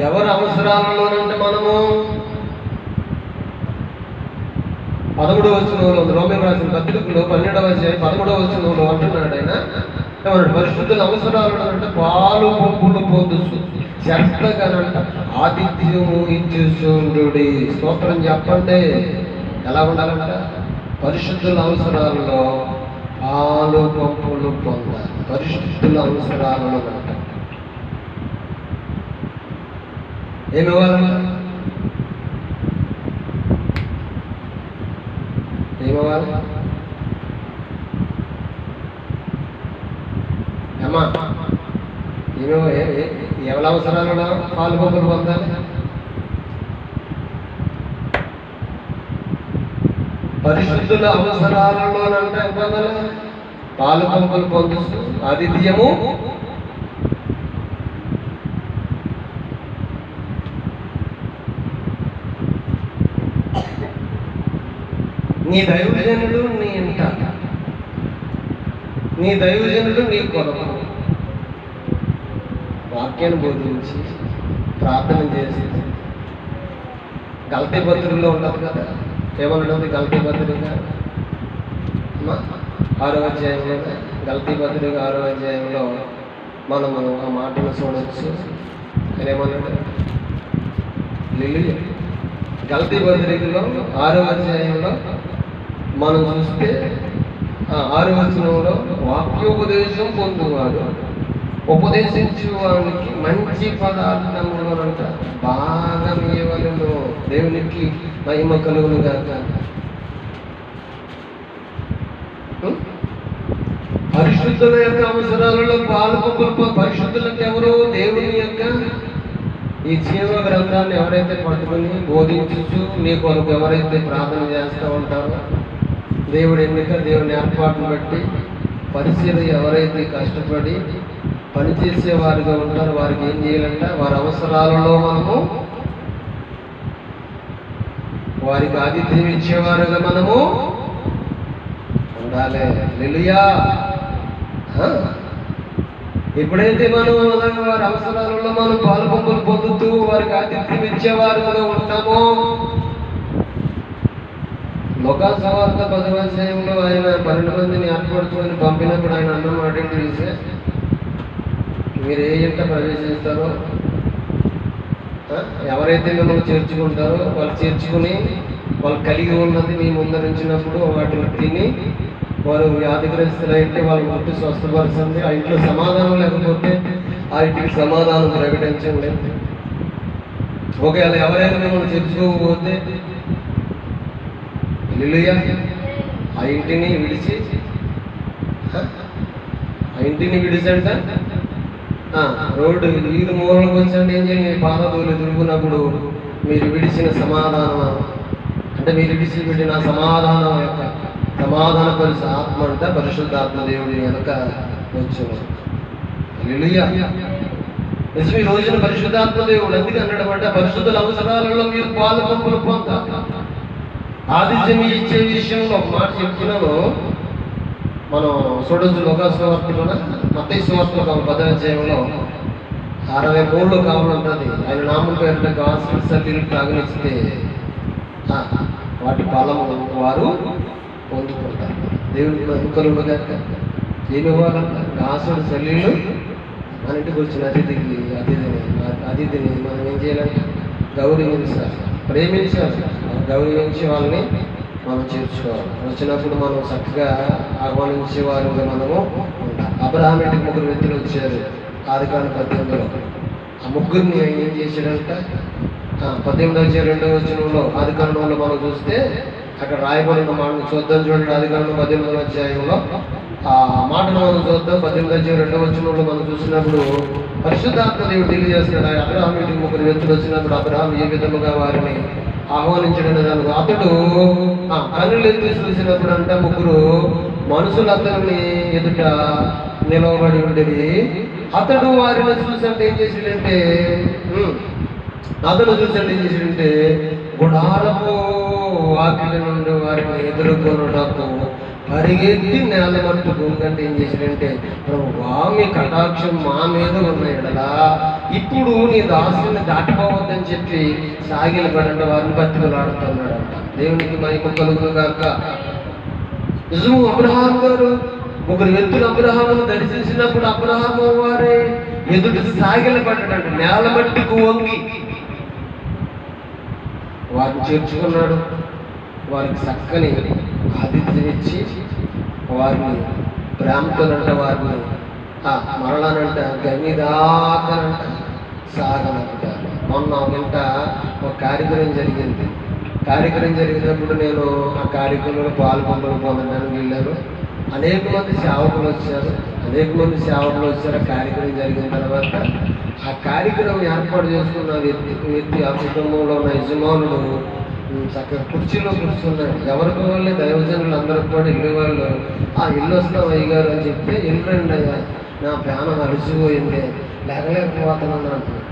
ఎవరి అవసరాలలోనంటే మనము పదమూడవ వచనంలో రోమిన్ రాసిన పత్రికలో పన్నెండవ పదమూడవ వచనంలో అంటున్నాడు ఆయన. ఏమన్నాడు పరిశుద్ధుల అవసరాలు అంటే పాలు పంపులు పొందుచు చెత్తగానంట ఆతిథ్యము ఇచ్చేసుండు స్తోత్రం చెప్పండి. ఎలా ఉండాలంట? పరిశుద్ధుల అవసరాలలో పాలు పంపులు పొందాలి. పరిశుద్ధుల అవసరాలలో అంట ఏమి ఇవ్వాలంట అమ్మా ఏమో ఎవరి అవసరాలు పాలు పంపులు పొందాలి పరిశుద్ధుల అవసరాలలోనంటే పాలు పంపులు పొందుతూ ఆతిథ్యము నీ దైవజనుడు నీ ఇంట. నీ దైవజనుడు నీ కొరకు. వాక్యాన్ని బోధించి ప్రార్థన చేసి గల్తీ పత్రికలో ఉండదు కదా ఏమన్నది గల్తీ పత్రిక? ఆరో అధ్యాయంలో గల్తీ పత్రిక ఆరో అధ్యాయంలో మనం ఆ మాటను చూడవచ్చు ఆయన ఏమన్నాడు? లిలి గల్తీ పత్రికలో ఆరో అధ్యాయంలో మనం చూస్తే ఆ వచనంలో వాక్యోపదేశం పొందువాడు. ఉపదేశించు మంచి మంచి పదార్థములనంట బాగా ఇవ్వలను దేవునికి మహిమ కలుగును కాక పరిశుద్ధుల యొక్క అవసరాలలో పాల్పొంపు పరిశుద్ధులకు ఎవరు దేవుని యొక్క ఈ జీవ గ్రంథాన్ని ఎవరైతే పట్టుకుని బోధించు నీ కొరకు ఎవరైతే ప్రార్థన చేస్తూ ఉంటారో దేవుడి ఎన్నిక దేవుని ఏర్పాటును బట్టి పరిచయం ఎవరైతే కష్టపడి పనిచేసే వారిగా ఉంటారో వారికి ఏం చేయాలంటే వారి అవసరాలలో మనము వారికి ఆతిథ్యం ఇచ్చేవారుగా మనము ఉండాలి. నిలుయా ఎప్పుడైతే మనం అలాగే వారి అవసరాలలో మనం పాలు పంపులు పొందుతూ వారికి ఆతిథ్యం ఇచ్చేవారుగా ఉంటామో లోకా సవార్త పదవశయంలో ఆయన పన్నెండు మందిని ఏర్పరచుకొని పంపినప్పుడు ఆయన అన్న మాట తెలిసే మీరు ఏ ఇంట ప్రవేశిస్తారో ఎవరైతే మిమ్మల్ని చేర్చుకుంటారో వాళ్ళు చేర్చుకుని వాళ్ళు కలిగి ఉన్నది మీ ముందరించినప్పుడు వాటిని తిని వారు వ్యాధిగ్రస్తులైతే వాళ్ళు ముట్టి స్వస్థపరచండి. ఆ ఇంట్లో సమాధానం లేకపోతే ఆ ఇంటికి సమాధానం ప్రకటించండి. ఒకవేళ ఎవరైనా మిమ్మల్ని చేర్చుకోకపోతే హల్లెలూయా ఆ ఇంటిని విడిచి ఆ? ఇంటిని విడిచంట? రోడ్డు వీరు మూలకు వచ్చండి ఏం చేయండి? మీ పాదతులు తిరుగునప్పుడు మీరు విడిచిన సమాధానం అంటే మీరు విడిచిపెట్టిన సమాధానం యొక్క సమాధాన పరిశ ఆత్మ అంటే పరిశుద్ధాత్మ దేవుడి వెనుక వచ్చిన. నిజం ఈ రోజున పరిశుద్ధాత్మ దేవుడు ఎందుకు అన్నాడు అంటే పరిశుద్ధుల అవసరాలలో మీరు పాలు పంపులు పొందాలి. ఆతిథ్యం ఇచ్చే విషయంలో ఒక మాట చెప్తున్నాను మనం చూడొచ్చు లోకాస్వార్తలోన మత్తయి సువార్తలో ఒక పదవ అరవై మూడులో కావాలంటుంది ఆయన నామం పేరుట గాసులు సల్లీలు తాగనిస్తే వాటి ఫలము వారు పొందుకుంటారు. దేవుడికి అనుకూలంగా గాక ఏమి ఇవ్వాలంట? గాసుడు శల్యులు మన ఇంటికి వచ్చిన అతిథికి అతిథిని అతిథిని మనం ఏం చేయాలంటే? గౌరవించాలి ప్రేమించాలి. గౌరవించి వాళ్ళని మనం చేర్చుకోవాలి. వచ్చినప్పుడు మనం చక్కగా ఆహ్వానించే వారిగా మనము ఉండాలి. అబ్రహాం ముగ్గురు వ్యక్తులు వచ్చారు. ఆది పద్దెనిమిదిలో. ఆ ముగ్గురిని ఏం చేశాడంట? పద్దెనిమిది వచ్చే రెండో వచనంలో ఆదికాండంలో మనం చూస్తే అక్కడ రాయబడిన మాటను చూద్దాం చూడండి. ఆది కారణం పద్దెనిమిదవ అధ్యాయంలో ఆ మాటను మనం చూద్దాం. పద్దెనిమిది వచ్చే రెండో వచనంలో మనం చూసినప్పుడు పరిశుద్ధాత్మ దేవుడు తెలియజేస్తున్నాడు. ఆయన అబ్రహాం ఇంటికి ముగ్గురు వ్యక్తులు వచ్చినప్పుడు అబ్రహాం ఏ విధముగా వారిని ఆహ్వానించడం దానికి అతడు ఆ, కన్నులు ఎత్తి చూసినప్పుడు అంట ముగ్గురు మనుషులు ఎదుట నిలవబడి ఉండేది. అతడు వారిని చూసంటే ఏం చేసాడంటే అతను చూసంటే ఏం చేసాడంటే గుడారపు వాకిలి నుండి వారిని ఎదుర్కొనుటకు పరిగెత్తి నేల మట్టు భూమికంటే ఏం చేశాడంటే వామి కటాక్షం మా మీద ఉన్నాయడలా ఇప్పుడు నీ దాసుని దాటిపోవద్దని చెప్పి సాగిల పడంట వారిని బతికలాడుతున్నాడంట దేవునికి మహిమ కలుగు కాక నిజము అబ్రహాం గారు ముగ్గురు వ్యక్తులు అబ్రహామును దర్శించినప్పుడు అబ్రహాము వారే ఎదుటి సాగిల పడ్డాడంట నేల మట్టికు వంగి వారిని చేర్చుకున్నాడు. వారికి చక్కని ఆతిథ్యం ఇచ్చి వారిని ప్రేమతోనంట వారిని ఆ మరలానంట గనిదాకనంట సాగనంటారు మొన్న వింట ఒక కార్యక్రమం జరిగింది. కార్యక్రమం జరిగినప్పుడు నేను ఆ కార్యక్రమంలో పాల్గొనడం పొందడానికి వెళ్ళాను. అనేక మంది సేవకులు వచ్చారు. అనేక మంది సేవకులు వచ్చారు. ఆ కార్యక్రమం జరిగిన తర్వాత ఆ కార్యక్రమం ఏర్పాటు చేసుకున్న వ్యక్తి వ్యక్తి ఆ కుటుంబంలో ఉన్న యజమానులు చక్కగా కుర్చీలో కూర్చున్నారు. ఎవరికి వాళ్ళే దైవజనులు అందరికి కూడా ఇల్లు వాళ్ళు ఆ ఇల్లు వస్తాం అయ్యగారు అని చెప్తే ఇల్లు రండి అయ్యా నా ప్రాణం అలసిపోయింది. లేకలేకపోతున్నాను అంటున్నాడు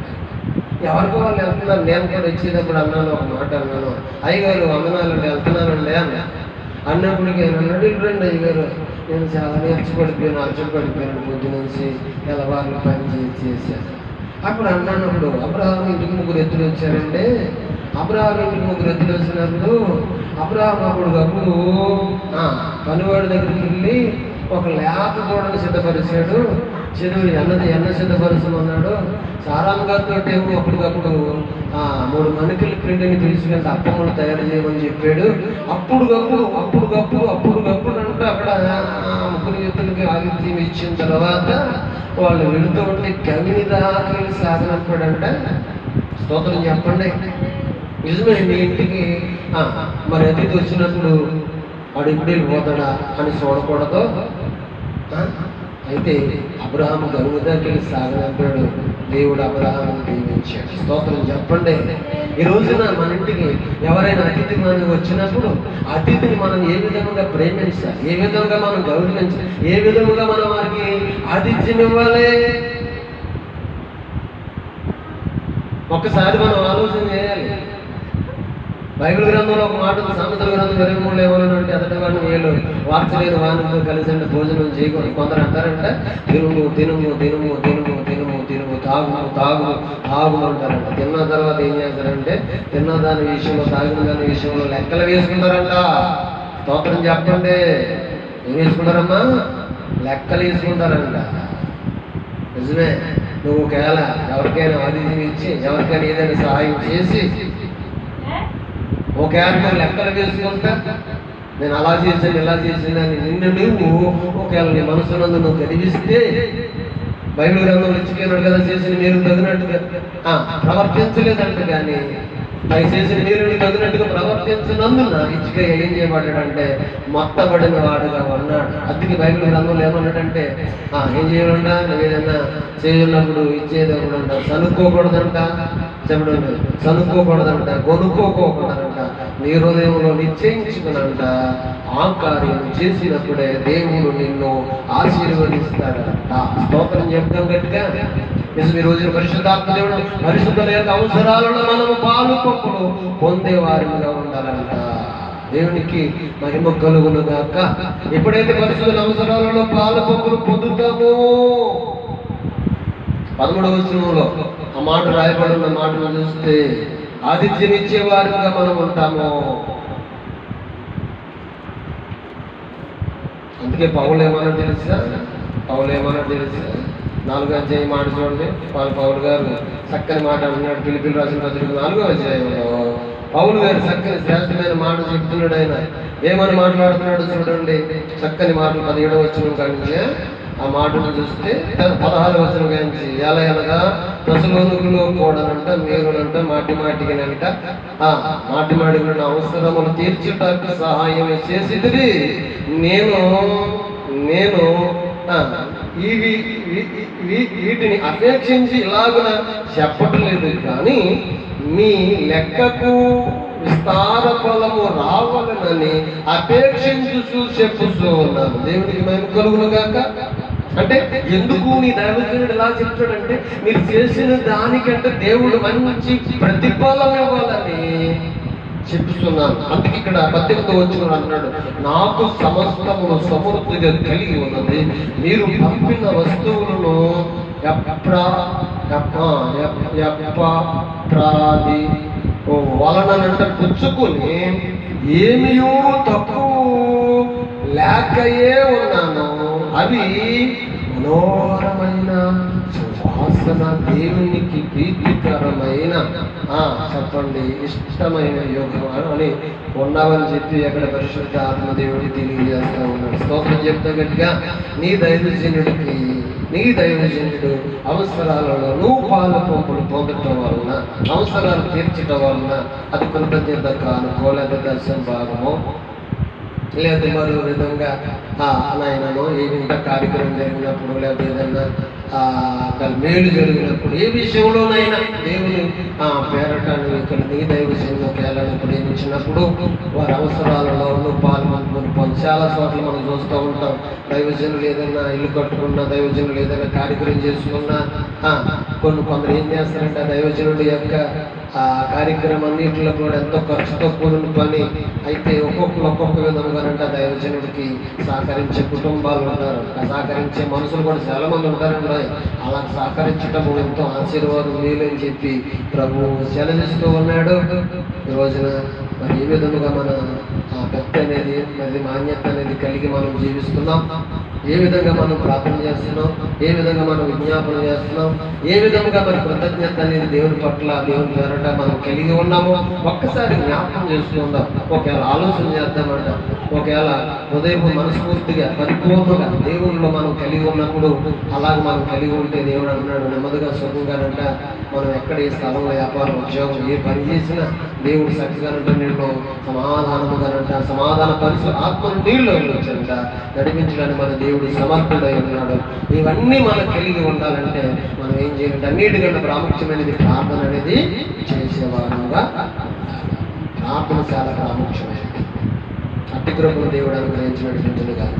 ఎవరికి వాళ్ళు వెళ్తున్నారు? నేను కూడా వచ్చేటప్పుడు అన్నాను ఒక మాట అన్నాను. అయ్యగారు వందనాలు వెళ్తున్నానండి అన్న. అన్నప్పటికీ ఆయన అన్నాడు "ఇటు రండి అయ్యగారు నేను చాలా నేర్చుపడిపోయాను అలసపడిపోయాను పొద్దు నుంచి. తెల్లవారులు పని చేసి చేశాను. అప్పుడు అన్నానప్పుడు అప్పుడు ఇంటికి ముగ్గురు ఎత్తులు వచ్చారంటే అబ్రహాం ఇంటికి ముగ్గురు ఎత్తులు వచ్చినప్పుడు అబ్రహాం అప్పుడు గప్పుడు పనివాడి దగ్గరికి వెళ్ళి ఒక లేత గోడను సిద్ధపరిచాడు. చెరువు ఎన్నది ఎన్న సిద్ధపరచమన్నాడు సారామ్ గారితో ఏమో అప్పటికప్పుడు మూడు మణికల పిండిని పిలుచుకెళ్తే అప్పములు తయారు చేయమని చెప్పాడు. అప్పుడుకప్పుడు అప్పుడుకప్పుడు అప్పుడుకప్పుడు అంటే అక్కడ ముగ్గురు యుద్ధులకి ఆతిథ్యం ఇచ్చిన తర్వాత వాళ్ళు వెళుతూ ఉంటే కవిని దాకా సాధనప్పుడంట స్తోత్రం చెప్పండి. నిజమే మీ ఇంటికి మరి అతిథి వచ్చినప్పుడు వాడు ఇప్పుడే పోతాడా అని చూడకూడదు. అయితే అబ్రహాం గనుగు దగ్గరికి సాగనంపాడు దేవుడు అబ్రహాం దీవించాడు. స్తోత్రం చెప్పండి. ఈ రోజున మన ఇంటికి ఎవరైనా అతిథి మనకి వచ్చినప్పుడు అతిథిని మనం ఏ విధంగా ప్రేమించాలి? ఏ విధంగా మనం గౌరవించాలి? ఏ విధంగా మనం వారికి ఆతిథ్యం ఇవ్వాలి ఒక్కసారి మనం ఆలోచన చేయాలి. బైబిల్ గ్రంథంలో ఒక మాట సామెతల గ్రంథం ఇరవై మూడు ఏమన్నాడంటే అతడి వాడిని వీళ్ళు వార్చలేని వారితో కలిసి అంటే భోజనం చేయకూడదు. కొందరు అంటారంట తినుము తినుము తినుము తినుము తినుము తినుము తాగుము తాగుము తాగు అంటారంట. తిన్న తర్వాత ఏం చేస్తారంటే తిన్న దాని విషయంలో తాగిన దాని విషయంలో లెక్కలు వేసుకుంటారంట. స్తోత్రం చెప్పండి. ఏం వేసుకుంటారమ్మా? లెక్కలు వేసుకుంటారంట. నిజమే. నువ్వు ఒకవేళ ఎవరికైనా అతిథిని ఇచ్చి ఎవరికైనా ఏదైనా సహాయం చేసి ఒకవేళ నువ్వు లెక్కలు వేసుకుంటా నేను అలా చేశాను ఇలా చేశాను అని నిన్ను నువ్వు ఒకవేళ నీ మనసునందు నువ్వు కలిగిస్తే బైబిల్ గ్రంథంలో ఇచ్చిపోయినాడు కదా చేసిన మీరు తగినట్టుగా. ఆ, ప్రవర్తించలేదంట కానీ అవి చేసిన మీరు తగినట్టుగా ప్రవర్తించినందున ఇచ్చిక ఏం చేయబడ్డాడంటే మొత్తబడిన వాడుగా ఉన్నాడు అందుకే బైబిల్ గ్రంథంలో ఏమన్నాడంటే ఆ, ఏం చేయాలంట ఏదైనా చేయాలన్నప్పుడు ఇచ్చేటప్పుడు అంట. సనుక్కోకూడదంట. చెప్పడండి చదువుకోకూడదంట కొనుక్కోకూడదంట. నీ హృదయంలో నిశ్చయించుకునంట ఆ కార్యం చేసినప్పుడే దేవుడు నిన్ను ఆశీర్వదిస్తాడంట. స్తోత్రం చెప్తాం గట్టిగా. నిజం ఈ రోజున పరిశుద్ధాత్మ దేవుడు పరిశుద్ధుల యొక్క అవసరాలలో మనము పాలు పప్పులు పొందేవారిగా ఉండాలంట. దేవునికి మహిమ కలుగును గాక. ఎప్పుడైతే పరిశుద్ధుల అవసరాలలో పాలు పప్పులు పొందుతామో పదమూడవ వచనంలో ఆ మాట రాయబడి ఉన్న మాటను చూస్తే ఆతిథ్యం వారిగా మనం ఉంటాము. అందుకే పౌలు ఏమన్నా తెలుసా? పౌలు ఏమన్నా తెలుసా? నాలుగో అధ్యాయం మాట చూడండి. వాళ్ళ పౌలు గారు చక్కని మాట అంటున్నాడు పిలిపిలు రాసిన పత్రిక నాలుగో అధ్యాయంలో పౌలు గారు చక్కని శ్రేష్టమైన మాట చెప్తున్నాడు ఆయన. ఏమని మాట్లాడుతున్నాడు చూడండి. చక్కని మాటలు పదిహేడవ వచ్చిన కానీ ఆ మాటను చూస్తే పదహారు వచ్చిన గురించి ఎలా ఎలాగా? దశలోనుగులో కూడానంట మీరునంట మాటి మాటికినంట. ఆ మాటి మాటికి అవసరములు తీర్చుటకు సహాయం చేసిదిరి నేను నేను ఇవి వీటిని అపేక్షించి ఇలాగున చెప్పట్లేదు. కానీ మీ లెక్కకు విస్తార ఫలము రావాలనని అపేక్షించు చెప్పుతూ ఉన్నాను. దేవుడికి మేము కలుగును గాక. అంటే ఎందుకు నీ దైవజనుడు ఎలా చెప్తాడంటే మీరు చేసిన దానికంటే దేవుడు మంచి ప్రతిఫలం ఇవ్వాలని చెప్తున్నాను అందుకే ఇక్కడ పద్దెనిమిది వచ్చిన అన్నాడు నాకు సమస్తమును సమృద్ధిగా కలిగి ఉన్నది. మీరు పంపిన వస్తువులను ఎప్రా ప్రాది ఓ వలనంట పుచ్చుకొని ఏమియో తప్పు లేకయే ఉన్నాను. అవి మనోహరమైన సువాసన దేవునికి చెప్పండి. ఇష్టమైన యోగం అని ఉన్నామని చెప్పి అక్కడ పరిశుద్ధ ఆత్మదేవుడి తెలియజేస్తా ఉన్నాడు. స్తోత్రం చెప్తా గట్టిగా నీ దైవజనుడికి నీ దైవజనుడు అవసరాలలో నువ్వు పాలు పంపులు పొందటం వలన అవసరాలు తీర్చడం వలన అది కృతజ్ఞత కానుకో లేదా దర్శనం భాగము లేదు మరో విధంగా నాయనను ఏదైనా కార్యక్రమం జరిగినప్పుడు లేదా ఏదైనా ఆ, మేలు జరిగినప్పుడు ఏ విషయంలోనైనా దేవుని పేరటాన్ని ఇక్కడ నీ దైవ సేవకేళ్ళని ప్రేమించినప్పుడు వారి అవసరాలలో నువ్వు పాల్గొనుకుని పొంది చాలా చోట్ల మనం చూస్తూ ఉంటాం. దైవజనులు ఏదైనా ఇల్లు కట్టుకున్నా దైవజనులు ఏదైనా కార్యక్రమం చేసుకున్నా ఆ, కొన్ని కొందరు ఏం చేస్తారంటే దైవజనుడి యొక్క ఆ కార్యక్రమం అన్నింటిలో కూడా ఎంతో ఖర్చుతో కూడిన పని అయితే ఒక్కొక్కరు ఒక్కొక్క విధంగా అంటే దైవజనుడికి సహకరించే కుటుంబాలు ఉంటారు. సహకరించే మనుషులు కూడా చాలా మంది ఉంటారండి అలా సహకరించటం ఎంతో ఆశీర్వాదం మేలని చెప్పి ప్రభు సెలవిస్తూ ఉన్నాడు. ఈ రోజున మరి ఏ విధముగా మన ఆ భక్తి అనేది మరి మాన్యత అనేది కలిగి మనం జీవిస్తున్నాం. ఏ విధంగా మనం ప్రార్థన చేస్తున్నాం? ఏ విధంగా మనం విజ్ఞాపన చేస్తున్నాం? ఏ విధంగా మన కృతజ్ఞత అనేది దేవుని పట్ల దేవుని పేరట మనం కలిగి ఉన్నామో ఒక్కసారి జ్ఞాపకం చేసుకుందాం ఒకవేళ ఆలోచన చేద్దామంట ఒకవేళ హృదయం మనస్ఫూర్తిగా పరిపూర్ణంగా దేవుళ్ళు మనం కలిగి ఉన్నప్పుడు అలాగ మనం కలిగి ఉంటే దేవుడు అంటున్నాడు నెమ్మదిగా సుఖంగానంట మనం ఎక్కడ ఏ స్థలంలో వ్యాపారం ఉద్యోగం ఏ పని చేసినా దేవుడు చక్కగానంట నిన్ను సమాధానముగానంట సమాధాన పరిస్థితి ఆత్మ నీళ్ళు వచ్చంట నడిపించడానికి మన దేవుడు సమర్థుడై ఉన్నాడు. ఇవన్నీ మనం కలిగి ఉండాలంటే మనం ఏం చేయాలంటే అన్నిటికన్నా ప్రాముఖ్యమైనది ప్రార్థన అనేది చేసేవారుగా ప్రార్థన చాలా ప్రాముఖ్యమైనది. అతిగ్రహం దేవుడు అనుగ్రహించి కాదు